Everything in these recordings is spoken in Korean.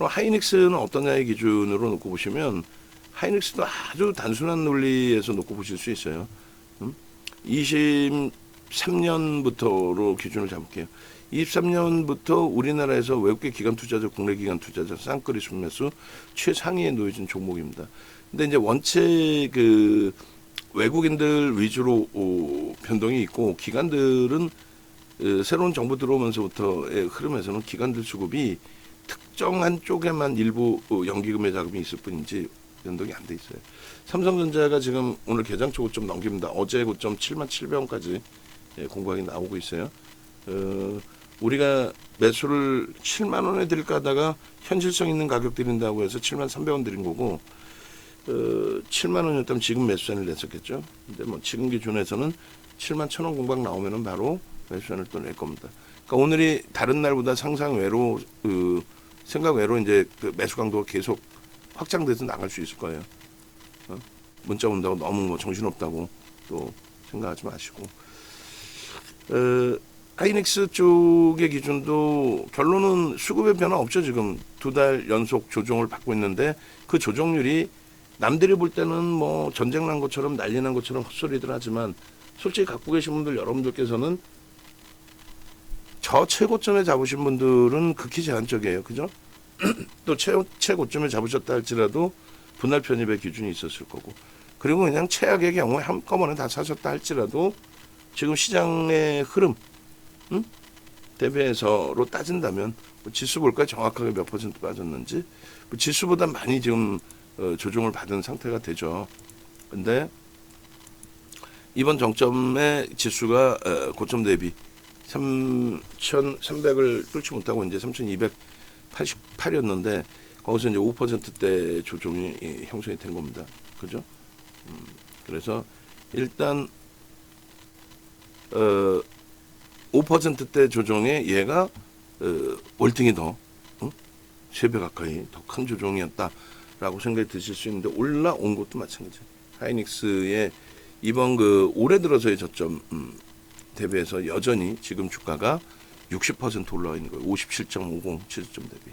그럼 하이닉스는 어떠냐의 기준으로 놓고 보시면 하이닉스도 아주 단순한 논리에서 놓고 보실 수 있어요. 음? 23년부터로 기준을 잡을게요. 23년부터 우리나라에서 외국계 기관 투자자, 국내 기관 투자자 쌍끌이 순매수 최상위에 놓여진 종목입니다. 근데 이제 원체 그 외국인들 위주로 어, 변동이 있고 기관들은 어, 새로운 정부 들어오면서부터의 흐름에서는 기관들 수급이 특정한 쪽에만 일부 어, 연기금의 자금이 있을 뿐이지 변동이 안 돼 있어요. 삼성전자가 지금 오늘 개장 초고점 넘깁니다. 어제 고점 7만 700원까지 예, 공방이 나오고 있어요. 어, 우리가 매수를 7만 원에 드릴까 하다가 현실성 있는 가격 드린다고 해서 7만 300원 드린 거고 어, 7만 원이었다면 지금 매수세를 냈었겠죠. 근데 뭐 지금 기준에서는 7만 1천 원 공방 나오면은 바로 매수세를 또낼 겁니다. 그러니까 오늘이 다른 날보다 상상 외로 그 생각 외로 이제 그 매수 강도가 계속 확장돼서 나갈 수 있을 거예요. 어? 문자 온다고 너무 뭐 정신 없다고 또 생각하지 마시고. 어, 하이닉스 쪽의 기준도 결론은 수급의 변화 없죠 지금 두 달 연속 조정을 받고 있는데 그 조정률이 남들이 볼 때는 뭐 전쟁 난 것처럼 난리 난 것처럼 헛소리들 하지만 솔직히 갖고 계신 분들 여러분들께서는 저 최고점에 잡으신 분들은 극히 제한적이에요 그죠? 또 최, 최고점에 잡으셨다 할지라도 분할 편입의 기준이 있었을 거고 그리고 그냥 최악의 경우에 한꺼번에 다 사셨다 할지라도 지금 시장의 흐름 음? 대비해서로 따진다면 뭐 지수 볼까 정확하게 몇 퍼센트 빠졌는지 뭐 지수보다 많이 지금 어, 조정을 받은 상태가 되죠. 근데 이번 정점의 지수가 어, 고점 대비 3,300을 뚫지 못하고 이제 3,288이었는데 거기서 이제 5%대 조정이 예, 형성이 된 겁니다. 그죠? 음, 그래서 일단 어 5%대 조정에 얘가 어, 월등히 더 어? 3배 가까이 더 큰 조정이었다라고 생각이 드실 수 있는데 올라온 것도 마찬가지예요. 하이닉스의 이번 그 올해 들어서의 저점 음, 대비해서 여전히 지금 주가가 60% 올라와 있는 거예요. 57.50 지점 대비.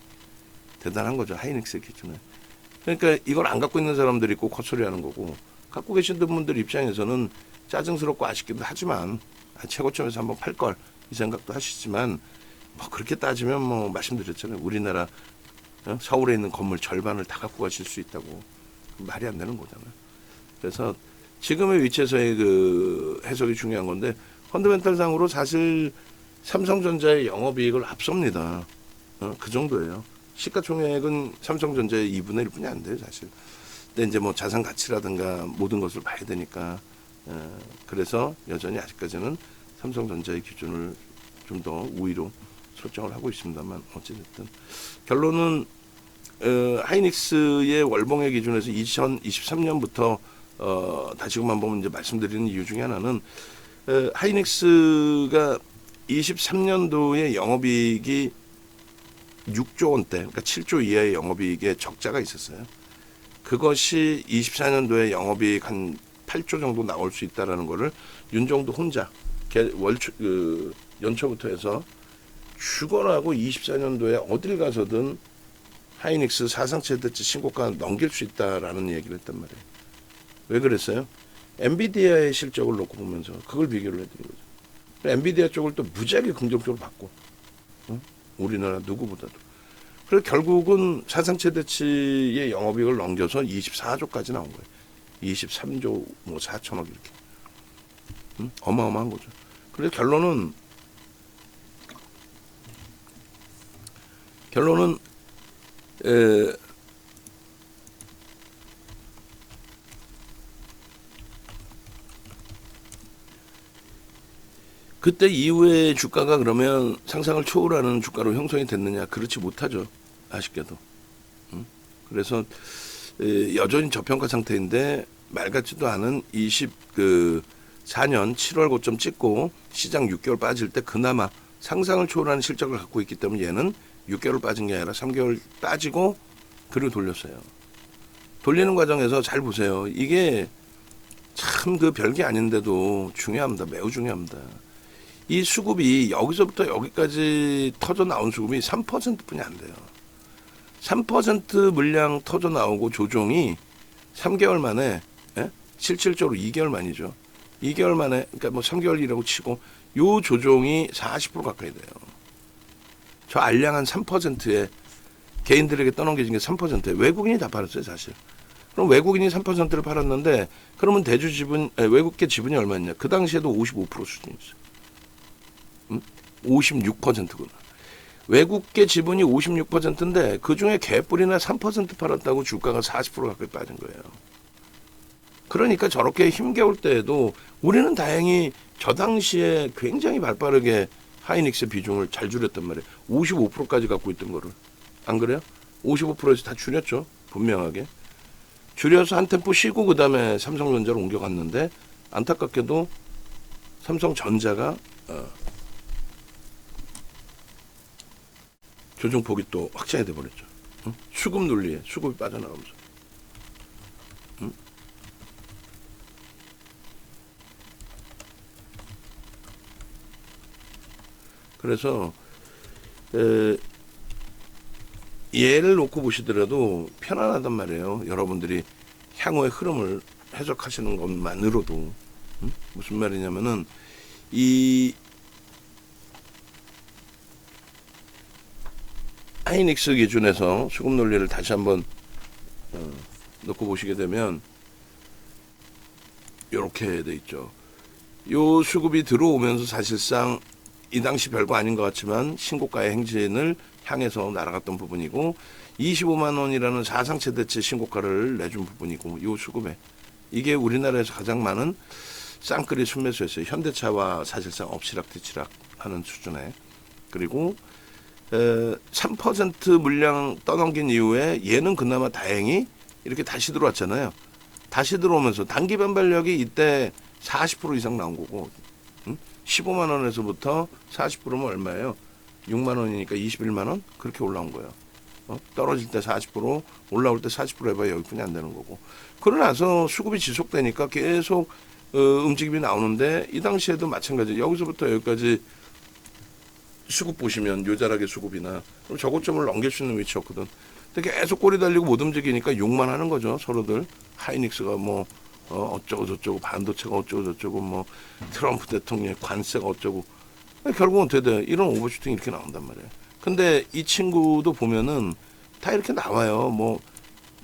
대단한 거죠. 하이닉스 기준에. 그러니까 이걸 안 갖고 있는 사람들이 꼭 헛소리 하는 거고 갖고 계신 분들 입장에서는 짜증스럽고 아쉽기도 하지만 아, 최고점에서 한번 팔 걸 이 생각도 하시지만 뭐 그렇게 따지면 뭐 말씀드렸잖아요. 우리나라 어? 서울에 있는 건물 절반을 다 갖고 가실 수 있다고 말이 안 되는 거잖아요. 그래서 지금의 위치에서의 그 해석이 중요한 건데 펀드멘탈상으로 사실 삼성전자의 영업이익을 앞섭니다. 어, 그 정도예요. 시가총액은 삼성전자의 2분의 1뿐이 안 돼요, 사실. 근데 이제 뭐 자산 가치라든가 모든 것을 봐야 되니까 어, 그래서 여전히 아직까지는 삼성전자의 기준을 좀 더 우위로 설정을 하고 있습니다만 어찌됐든 결론은 어, 하이닉스의 월봉의 기준에서 2023년부터 어, 다시금 한번 이제 말씀드리는 이유 중에 하나는 어, 하이닉스가 23년도에 영업이익이 6조 원대, 그러니까 7조 이하의 영업이익에 적자가 있었어요. 그것이 24년도에 영업이익 한 8조 정도 나올 수 있다라는 거를 윤정도 혼자 개- 월초 그 연초부터 해서 죽어라고 24년도에 어딜 가서든 하이닉스 사상 최대치 신고가 넘길 수 있다라는 얘기를 했단 말이에요. 왜 그랬어요? 엔비디아의 실적을 놓고 보면서 그걸 비교를 해드린 거죠. 엔비디아 쪽을 또 무지하게 긍정적으로 봤고, 응? 우리나라 누구보다도. 그래서 결국은 사상 최대치의 영업이익을 넘겨서 24조까지 나온 거예요. 23조 뭐 4천억 이렇게. 응? 어마어마한 거죠. 그래서 결론은 결론은 에, 그때 이후에 주가가 그러면 상상을 초월하는 주가로 형성이 됐느냐 그렇지 못하죠 아쉽게도 응? 그래서 에, 여전히 저평가 상태인데 말 같지도 않은 20그 4년 7월 고점 찍고 시장 6개월 빠질 때 그나마 상상을 초월하는 실적을 갖고 있기 때문에 얘는 6개월 빠진 게 아니라 3개월 따지고 그리고 돌렸어요. 돌리는 과정에서 잘 보세요. 이게 참 그 별게 아닌데도 중요합니다. 매우 중요합니다. 이 수급이 여기서부터 여기까지 터져 나온 수급이 3%뿐이 안 돼요. 3% 물량 터져 나오고 조종이 3개월 만에 예? 실질적으로 2개월 만이죠. 2개월 만에 그러니까 뭐 3개월이라고 치고 요 조종이 40% 가까이 돼요. 저 알량 한 3%에 개인들에게 떠넘겨진 게 3%에 외국인이 다 팔았어요, 사실. 그럼 외국인이 3%를 팔았는데 그러면 대주 지분 아니, 외국계 지분이 얼마였냐? 그 당시에도 55% 수준이었어요. 음? 56%구나. 외국계 지분이 56%인데 그 중에 개뿔이나 3% 팔았다고 주가가 40% 가까이 빠진 거예요. 그러니까 저렇게 힘겨울 때에도 우리는 다행히 저 당시에 굉장히 발빠르게 하이닉스 비중을 잘 줄였단 말이에요. 55%까지 갖고 있던 거를. 안 그래요? 55%에서 다 줄였죠. 분명하게. 줄여서 한 템포 쉬고 그다음에 삼성전자로 옮겨갔는데 안타깝게도 삼성전자가 어, 조종폭이 또 확장이 돼 버렸죠. 응? 수급 논리에 수급이 빠져나가면서. 응? 그래서 에, 예를 놓고 보시더라도 편안하단 말이에요. 여러분들이 향후의 흐름을 해석하시는 것만으로도 응? 무슨 말이냐면은 이 하이닉스 기준에서 수급 논리를 다시 한번 어, 놓고 보시게 되면 이렇게 돼 있죠. 요 수급이 들어오면서 사실상 이 당시 별거 아닌 것 같지만 신고가의 행진을 향해서 날아갔던 부분이고 25만 원이라는 사상 최대치 신고가를 내준 부분이고 요 수급에 이게 우리나라에서 가장 많은 쌍끌이 순매수였어요. 현대차와 사실상 엎치락 뒤치락 하는 수준에 그리고 에, 3% 물량 떠넘긴 이후에 얘는 그나마 다행히 이렇게 다시 들어왔잖아요. 다시 들어오면서 단기 반발력이 이때 40% 이상 나온 거고 응? 15만 원에서부터 40%면 얼마예요? 6만 원이니까 21만 원 그렇게 올라온 거예요. 어? 떨어질 때 40% 올라올 때 40% 해봐야 여기뿐이 안 되는 거고. 그러나서 수급이 지속되니까 계속 어, 움직임이 나오는데 이 당시에도 마찬가지 여기서부터 여기까지 수급 보시면 요자락의 수급이나 그럼 저고점을 넘길 수 있는 위치였거든. 근데 계속 꼬리 달리고 못 움직이니까 욕만 하는 거죠 서로들. 하이닉스가 뭐 어, 어쩌고 저쩌고 반도체가 어쩌고 저쩌고 뭐 트럼프 대통령의 관세가 어쩌고 결국은 어떻게 돼? 이런 오버슈팅이 이렇게 나온단 말이에요. 근데 이 친구도 보면은 다 이렇게 나와요. 뭐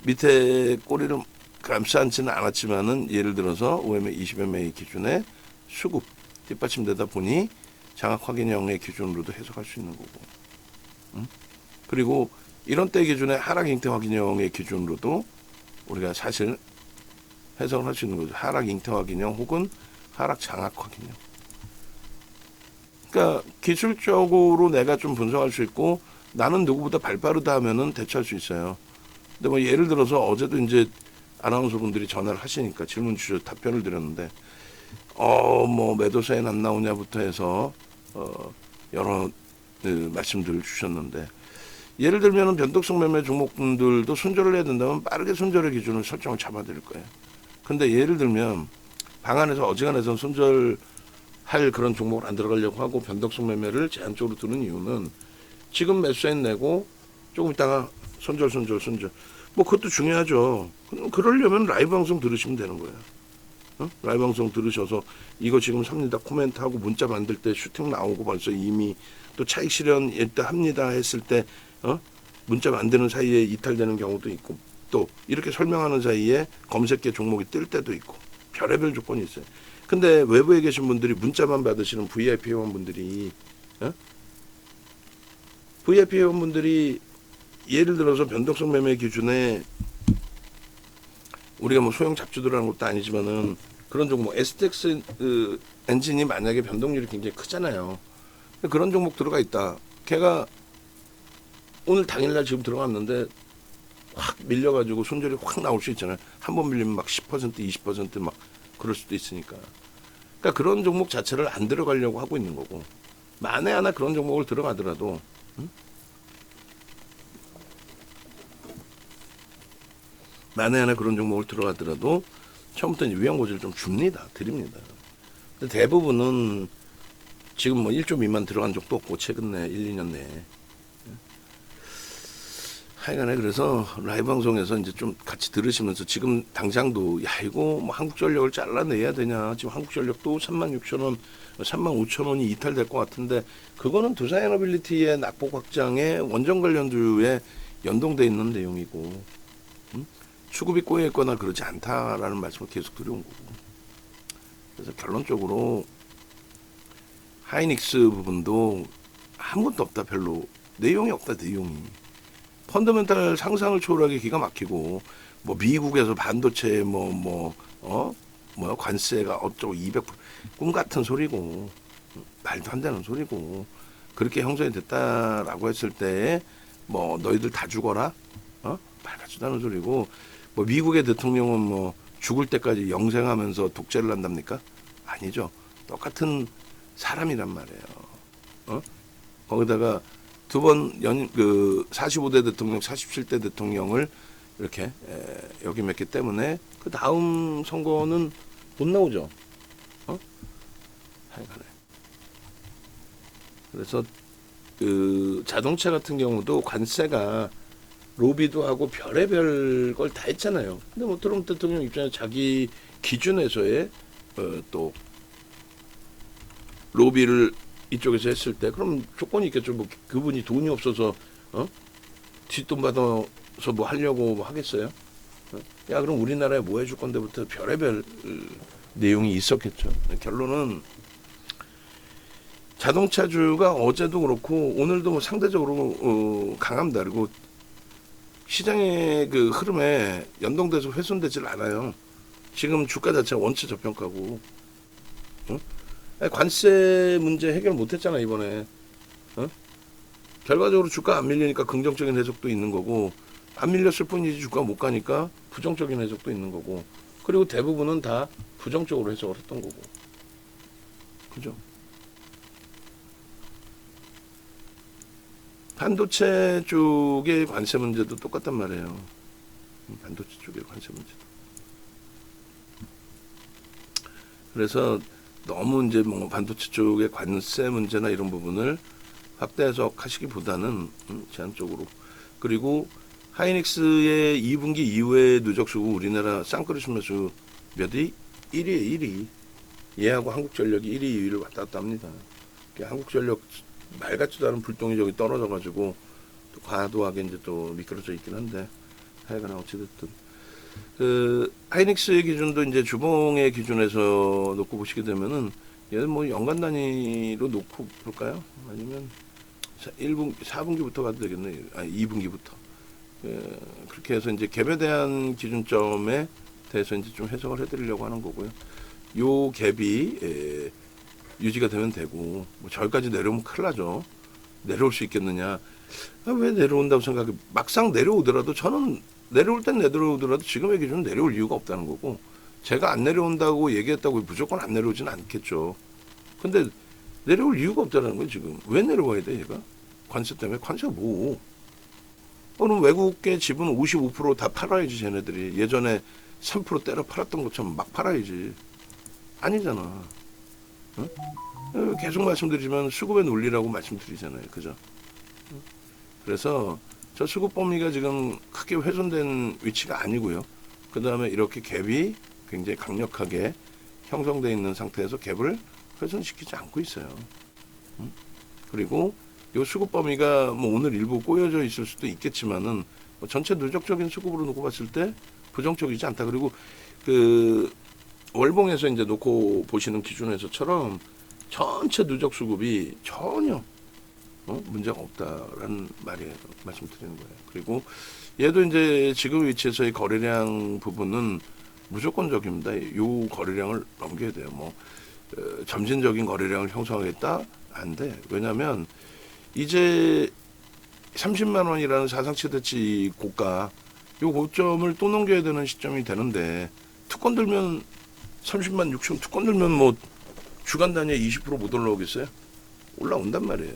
밑에 꼬리를 감싸지는 않았지만은 예를 들어서 OMA 20MA 기준의 수급 뒷받침되다 보니 장악 확인형의 기준으로도 해석할 수 있는 거고. 음? 그리고 이런 때 기준의 하락 잉태 확인형의 기준으로도 우리가 사실 해석을 할 수 있는 거죠. 하락 잉태 확인형 혹은 하락 장악 확인형. 그러니까 기술적으로 내가 좀 분석할 수 있고 나는 누구보다 발빠르다 하면은 대처할 수 있어요. 근데 뭐 예를 들어서 어제도 이제 아나운서 분들이 전화를 하시니까 질문 주셔 답변을 드렸는데 어 뭐 매도사인 안 나오냐부터 해서 어 여러 그 말씀들을 주셨는데 예를 들면은 변동성 매매 종목분들도 손절을 해야 된다면 빠르게 손절의 기준을 설정을 잡아드릴 거예요. 근데 예를 들면 방 안에서 어지간해서 손절할 그런 종목을 안 들어가려고 하고 변동성 매매를 제한적으로 두는 이유는 지금 매수인 내고 조금 있다가 손절 손절 손절 뭐 그것도 중요하죠. 그러려면 라이브 방송 들으시면 되는 거예요. 어? 라이브 방송 들으셔서 이거 지금 삽니다 코멘트하고 문자 만들 때 슈팅 나오고 벌써 이미 또 차익 실현 일단 합니다 했을 때 어? 문자 만드는 사이에 이탈되는 경우도 있고 또 이렇게 설명하는 사이에 검색계 종목이 뜰 때도 있고 별의별 조건이 있어요. 근데 외부에 계신 분들이 문자만 받으시는 VIP 회원분들이 어? VIP 회원분들이 예를 들어서 변동성 매매 기준에 우리가 뭐 소형 잡주들하는 것도 아니지만은 그런 종목 STX 그 엔진이 만약에 변동률이 굉장히 크잖아요. 그런 종목 들어가 있다. 걔가 오늘 당일날 지금 들어갔는데 확 밀려가지고 손절이 확 나올 수 있잖아요. 한 번 밀리면 막 10% 20%막 그럴 수도 있으니까. 그러니까 그런 종목 자체를 안 들어가려고 하고 있는 거고 만에 하나 그런 종목을 들어가더라도 응? 만에 하나 그런 종목을 들어가더라도 처음부터 이제 위험 고지를 좀 줍니다. 드립니다. 근데 대부분은 지금 뭐 1조 미만 들어간 적도 없고 최근 내 1, 2년 내에 하여간에 그래서 라이브 방송에서 이제 좀 같이 들으시면서 지금 당장도 야 이거 뭐 한국전력을 잘라내야 되냐 지금 한국전력도 3만 6천 원, 3만 5천 원이 이탈될 것 같은데 그거는 두산에너빌리티의 낙폭 확장에 원전 관련주에 연동돼 있는 내용이고 음? 수급이 꼬여 있거나 그러지 않다라는 말씀을 계속 드려온 거고. 그래서 결론적으로 하이닉스 부분도 아무것도 없다 별로. 내용이 없다 내용이. 펀더멘탈 상상을 초월하게 기가 막히고 뭐 미국에서 반도체 뭐 뭐어? 뭐야? 관세가 어쩌고 200꿈 같은 소리고 말도 안 되는 소리고 그렇게 형성이 됐다라고 했을 때 뭐 너희들 다 죽어라? 어 않은 소리고 뭐 미국의 대통령은 뭐 죽을 때까지 영생하면서 독재를 한답니까 아니죠 똑같은 사람이란 말이에요 어 거기다가 두 번 연 그 45대 대통령, 47대 대통령을 이렇게 에, 역임했기 때문에 그 다음 선거는 못 나오죠. 어? 하여간에. 그래서 그 자동차 같은 경우도 관세가 로비도 하고 별의별 걸 다 했잖아요. 근데 뭐 트럼프 대통령 입장에 자기 기준에서의 어, 또 로비를 이쪽에서 했을 때 그럼 조건이 있겠죠. 뭐 그분이 돈이 없어서 어 뒷돈 받아서 뭐 하려고 뭐 하겠어요? 어? 야 그럼 우리나라에 뭐 해줄 건데부터 별의별 어, 내용이 있었겠죠. 결론은 자동차주가 어제도 그렇고 오늘도 뭐 상대적으로 어, 강합니다. 그리고 시장의 그 흐름에 연동돼서 훼손되질 않아요. 지금 주가 자체가 원체 저평가고 어? 아니, 관세 문제 해결 못했잖아 이번에. 어? 결과적으로 주가 안 밀리니까 긍정적인 해석도 있는 거고 안 밀렸을 뿐이지 주가 못 가니까 부정적인 해석도 있는 거고 그리고 대부분은 다 부정적으로 해석을 했던 거고 그죠? 반도체 쪽의 관세 문제도 똑같단 말이에요. 음, 반도체 쪽의 관세 문제도. 그래서 너무 이제 뭐 반도체 쪽의 관세 문제나 이런 부분을 확대 해석하시기보다는 음, 제한적으로 그리고 하이닉스의 2분기 이후에 누적 수급 우리나라 쌍끌이 수매수 몇위 1위에 1위 얘하고 한국전력이 1위 2위를 왔다 갔다 합니다. 한국전력 말 같지도 않은 불똥이 저기 떨어져 가지고 또 과도하게 이제 또 미끄러져 있긴 한데 하여간 어찌됐든 그 하이닉스의 기준도 이제 주봉의 기준에서 놓고 보시게 되면은 얘는 뭐 연간 단위로 놓고 볼까요? 아니면 1분 4분기부터 가도 되겠네. 아 2분기부터. 예, 그렇게 해서 이제 갭에 대한 기준점에 대해서 이제 좀 해석을 해드리려고 하는 거고요. 요 갭이 예, 유지가 되면 되고 뭐 저기까지 내려오면 큰일 나죠. 내려올 수 있겠느냐? 아, 왜 내려온다고 생각해? 막상 내려오더라도 저는 내려올 땐 내려오더라도 지금의 기준은 내려올 이유가 없다는 거고 제가 안 내려온다고 얘기했다고 무조건 안 내려오지는 않겠죠. 근데 내려올 이유가 없다는 거예요 지금. 왜 내려와야 돼 얘가? 관세 때문에 관세가 뭐? 그럼 외국계 지분 55%다 팔아야지 쟤네들이 예전에 3% 때려 팔았던 것처럼 막 팔아야지 아니잖아. 어? 어, 계속 말씀드리지만 수급의 논리라고 말씀드리잖아요. 그죠? 그래서 저 수급 범위가 지금 크게 훼손된 위치가 아니고요. 그 다음에 이렇게 갭이 굉장히 강력하게 형성되어 있는 상태에서 갭을 훼손시키지 않고 있어요. 음? 그리고 이 수급 범위가 뭐 오늘 일부 꼬여져 있을 수도 있겠지만은 뭐 전체 누적적인 수급으로 놓고 봤을 때 부정적이지 않다. 그리고 그 월봉에서 이제 놓고 보시는 기준에서처럼 전체 누적 수급이 전혀 어? 문제가 없다라는 말이에요. 말씀드리는 거예요. 그리고 얘도 이제 지금 위치에서의 거래량 부분은 무조건적입니다. 요 거래량을 넘겨야 돼요. 뭐 어, 점진적인 거래량을 형성하겠다 안 돼. 왜냐하면 이제 30만 원이라는 사상 최대치 고가 요 고점을 또 넘겨야 되는 시점이 되는데 특권 들면 30만 6천 특권 들면 뭐 주간 단위에 20%못 올라오겠어요? 올라온단 말이에요.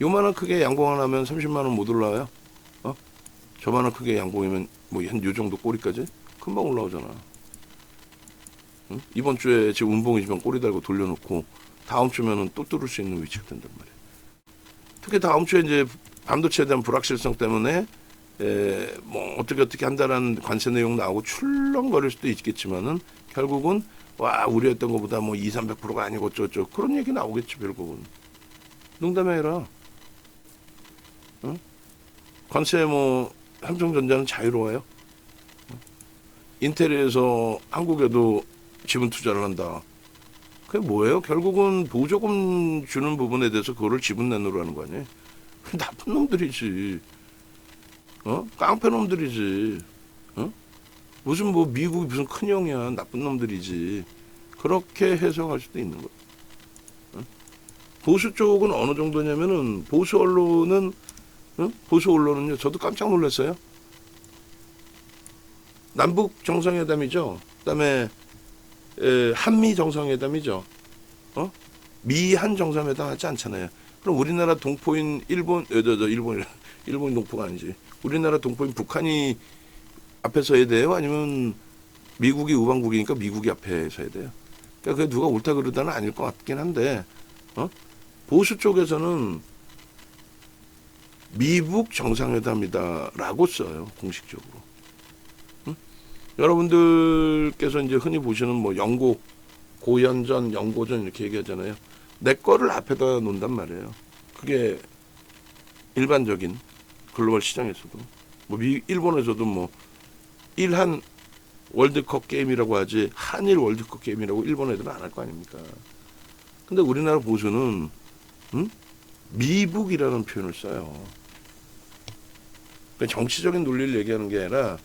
요만한 크게 양봉 하면 30만 원 못 올라와요. 어? 저만한 크게 양봉이면 뭐 한 요 정도 꼬리까지 금방 올라오잖아. 응? 이번 주에 지금 운봉이지만 꼬리 달고 돌려놓고 다음 주면은 또 뚫을 수 있는 위치가 된단 말이에요. 특히 다음 주에 이제 반도체에 대한 불확실성 때문에 에, 뭐 어떻게 어떻게 한다라는 관세 내용 나오고 출렁거릴 수도 있겠지만은 결국은 와 우려했던 것보다 뭐 2, 300%가 아니고 어쩌고 그런 얘기 나오겠지 결국은. 농담이 아니라. 응? 관세 뭐 삼성전자는 자유로워요. 응? 인텔에서 한국에도 지분 투자를 한다. 그게 뭐예요? 결국은 보조금 주는 부분에 대해서 그거를 지분 내놓으라는 거 아니에요? 나쁜 놈들이지. 어? 깡패 놈들이지. 어 무슨 뭐 미국이 무슨 큰 형이야 나쁜 놈들이지 그렇게 해석할 수도 있는 거예요. 어? 보수 쪽은 어느 정도냐면은 보수 언론은 어? 보수 언론은요 저도 깜짝 놀랐어요. 남북 정상회담이죠. 그다음에 에, 한미 정상회담이죠. 어? 미한 정상회담 하지 않잖아요. 그럼 우리나라 동포인 일본, 일본, 일본 동포가 아니지. 우리나라 동포인 북한이 앞에 서야 돼요? 아니면 미국이 우방국이니까 미국이 앞에 서야 돼요? 그러니까 그게 누가 옳다 그러다는 아닐 것 같긴 한데, 어? 보수 쪽에서는 미북 정상회담이다라고 써요, 공식적으로. 응? 여러분들께서 이제 흔히 보시는 뭐 영고, 고연전, 영고전 이렇게 얘기하잖아요. 내 거를 앞에다 놓는단 말이에요. 그게 일반적인 글로벌 시장에서도 뭐 미, 일본에서도 뭐 일한 월드컵 게임이라고 하지 한일 월드컵 게임이라고 일본 애들은 안 할 거 아닙니까? 근데 우리나라 보수는 응? 미북이라는 표현을 써요. 그러니까 정치적인 논리를 얘기하는 게 아니라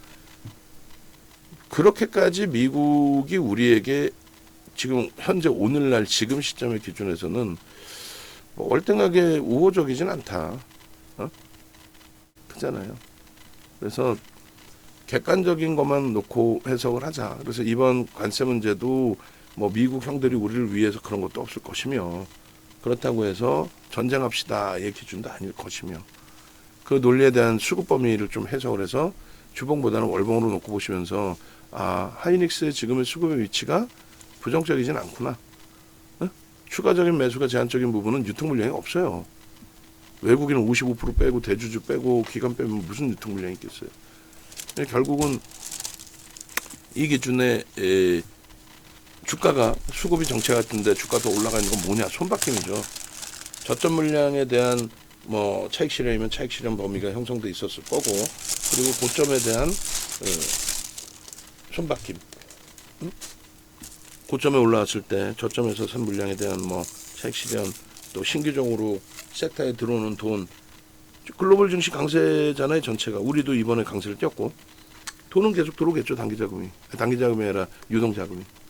그렇게까지 미국이 우리에게 지금 현재 오늘날 지금 시점의 기준에서는 뭐 월등하게 우호적이진 않다. 어? 그잖아요. 그래서 객관적인 것만 놓고 해석을 하자. 그래서 이번 관세 문제도 뭐 미국 형들이 우리를 위해서 그런 것도 없을 것이며 그렇다고 해서 전쟁합시다의 기준도 아닐 것이며 그 논리에 대한 수급 범위를 좀 해석을 해서 주봉보다는 월봉으로 놓고 보시면서 아 하이닉스의 지금의 수급의 위치가 부정적이진 않구나. 어? 추가적인 매수가 제한적인 부분은 유통 물량이 없어요. 외국인은 55% 빼고 대주주 빼고 기관 빼면 무슨 유통 물량이 있겠어요. 근데 결국은 이 기준에 에, 주가가 수급이 정체 같은데 주가 더 올라가는 건 뭐냐 손바뀜이죠. 저점 물량에 대한 뭐 차익 실현이면 차익 실현 범위가 형성돼 있었을 거고 그리고 고점에 대한 어, 손바뀜. 응? 고점에 올라왔을 때 저점에서 산 물량에 대한 뭐 차익 실현 또 신규적으로 섹터에 들어오는 돈 글로벌 증시 강세잖아요 전체가. 우리도 이번에 강세를 띄었고. 돈은 계속 들어오겠죠 단기 자금이. 단기 자금이 아니라 유동 자금이. 응?